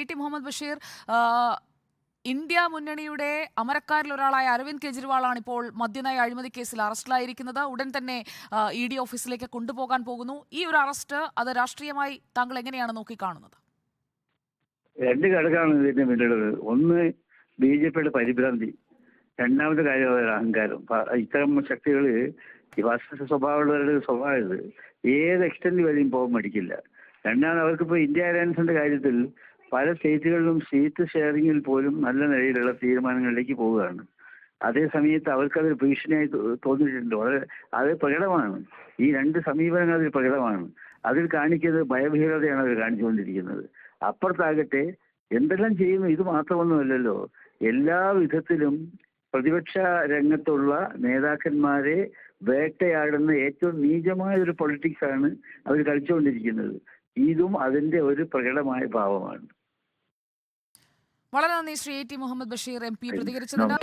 E T Mohammed Basheer India മുന്നണിയുടെ അമരക്കാരിൽ ഒരാളായ അരവിന്ദ് കെജ്രിവാളാണ് ഇപ്പോൾ മദ്യനയ അഴിമതി കേസിൽ അറസ്റ്റിലായിരിക്കുന്നത്. ഉടൻ തന്നെ ഇ ഡി ഓഫീസിലേക്ക് കൊണ്ടുപോകാൻ പോകുന്നു. ഈ ഒരു അറസ്റ്റ് അത് രാഷ്ട്രീയമായി താങ്കൾ എങ്ങനെയാണ് നോക്കിക്കാണുന്നത്? രണ്ട് ഘടകമാണ് ഇതിന് പിന്നിലുള്ളത് ഒന്ന് ബി ജെ പിയുടെ പരിഭ്രാന്തി. രണ്ടാമത്തെ കാര്യം അഹങ്കാരം. ഇത്തരം ശക്തികൾ ഈ ഫാസിസ്റ്റ് സ്വഭാവമുള്ളവരുടെ സ്വഭാവം ഇത് ഏത് എക്സ്റ്റൻഡ് വരെയും പോകാൻ മടിക്കില്ല. രണ്ടാമത് അവർക്കിപ്പോൾ ഇന്ത്യ അലയൻസിന്റെ കാര്യത്തിൽ പല സ്റ്റേറ്റുകളിലും സീറ്റ് ഷെയറിങ്ങിൽ പോലും നല്ല നിലയിലുള്ള തീരുമാനങ്ങളിലേക്ക് പോവുകയാണ്. അതേ സമയത്ത് അവർക്കതൊരു ഭീഷണിയായി തോന്നിയിട്ടുണ്ട്. വളരെ അത് പ്രകടമാണ്. ഈ രണ്ട് സമീപനങ്ങൾ അതിൽ പ്രകടമാണ്. അതിൽ കാണിക്കുന്നത് ഭയഭീകരതയാണ് അവർ കാണിച്ചുകൊണ്ടിരിക്കുന്നത്. അപ്പുറത്താകട്ടെ എന്തെല്ലാം ചെയ്യുന്നു? ഇത് മാത്രമൊന്നുമല്ലല്ലോ. എല്ലാ വിധത്തിലും പ്രതിപക്ഷ രംഗത്തുള്ള നേതാക്കന്മാരെ വേട്ടയാടുന്ന ഏറ്റവും നീചമായ ഒരു പൊളിറ്റിക്സാണ് അവർ കളിച്ചുകൊണ്ടിരിക്കുന്നത്. ഇതും അതിന്റെ ഒരു പ്രകടമായ ഭാവമാണ്. വളരെ നന്ദി Shri A T Mohammed Basheer M P പ്രതികരിച്ചതിന്.